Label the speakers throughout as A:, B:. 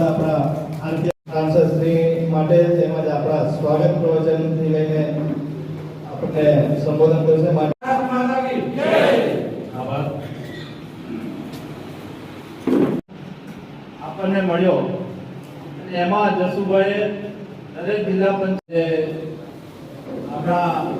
A: આપણા તેમજ આપણા સ્વાગત પ્રવચનથી લઈને આપણને સંબોધન કરશે આપણને મળ્યો એમાં જસુભાઈએ દરેક જિલ્લા પંચાયત આપણા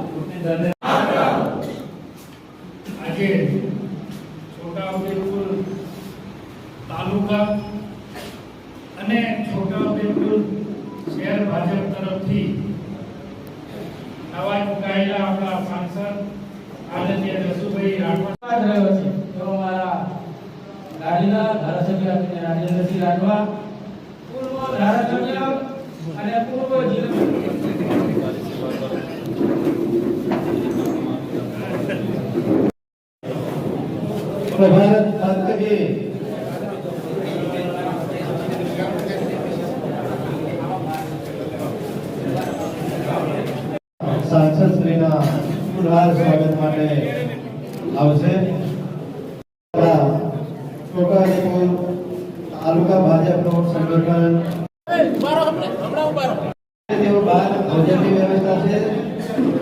B: તરફથી નવા ચૂંટાયેલા આપણા સાંસદ આદરણીય જસુભાઈ રાઠવા
C: રહ્યો મારા ગાડીના ધારાસભ્ય રાજેન્દ્રસિંહ રાઠવા
A: સાંસદ શ્રીના પુનઃ માટે આવશે. તાલુકા ભાજપનું સંગઠન તેઓ બહાર ભોજનની વ્યવસ્થા છે.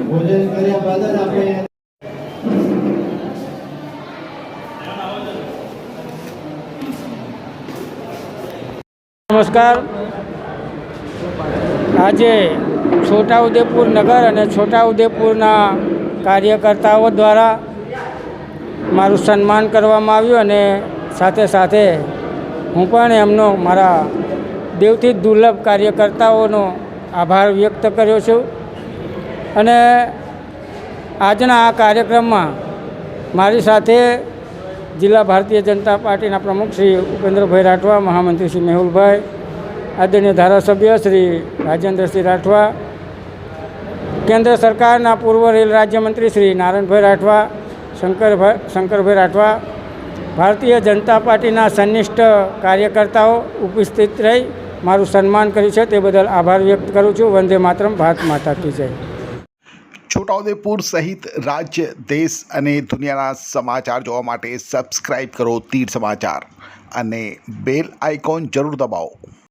A: ભોજન કર્યા બાદ જ આપણે
D: નમસ્કાર. આજે છોટાઉદેપુર નગર અને છોટાઉદેપુરના કાર્યકર્તાઓ દ્વારા મારું સન્માન કરવામાં આવ્યું અને સાથે સાથે હું પણ એમનો મારા દેવથી દુર્લભ કાર્યકર્તાઓનો આભાર વ્યક્ત કર્યો છું. અને આજના આ કાર્યક્રમમાં મારી સાથે જિલ્લા ભારતીય જનતા પાર્ટીના પ્રમુખ શ્રી ઉપેન્દ્રભાઈ રાઠવા, મહામંત્રી શ્રી મેહુલભાઈ, આદરણીય ધારાસભ્ય શ્રી રાજેન્દ્રસિંહ રાઠવા, કેન્દ્ર સરકારના પૂર્વ રેલ રાજ્યમંત્રી શ્રી નારાયણભાઈ રાઠવા શંકરભાઈ શંકરભાઈ રાઠવા, ભારતીય જનતા પાર્ટીના સંનિષ્ઠ કાર્યકર્તાઓ ઉપસ્થિત રહી મારું સન્માન કર્યું છે તે બદલ આભાર વ્યક્ત કરું છું. વંદે માતરમ. ભારત માતા કી જય.
E: છોટાઉદેપુર સહિત રાજ્ય, દેશ અને દુનિયાના સમાચાર જોવા માટે સબસ્ક્રાઈબ કરો તીર સમાચાર અને બેલ આઇકોન જરૂર દબાવો.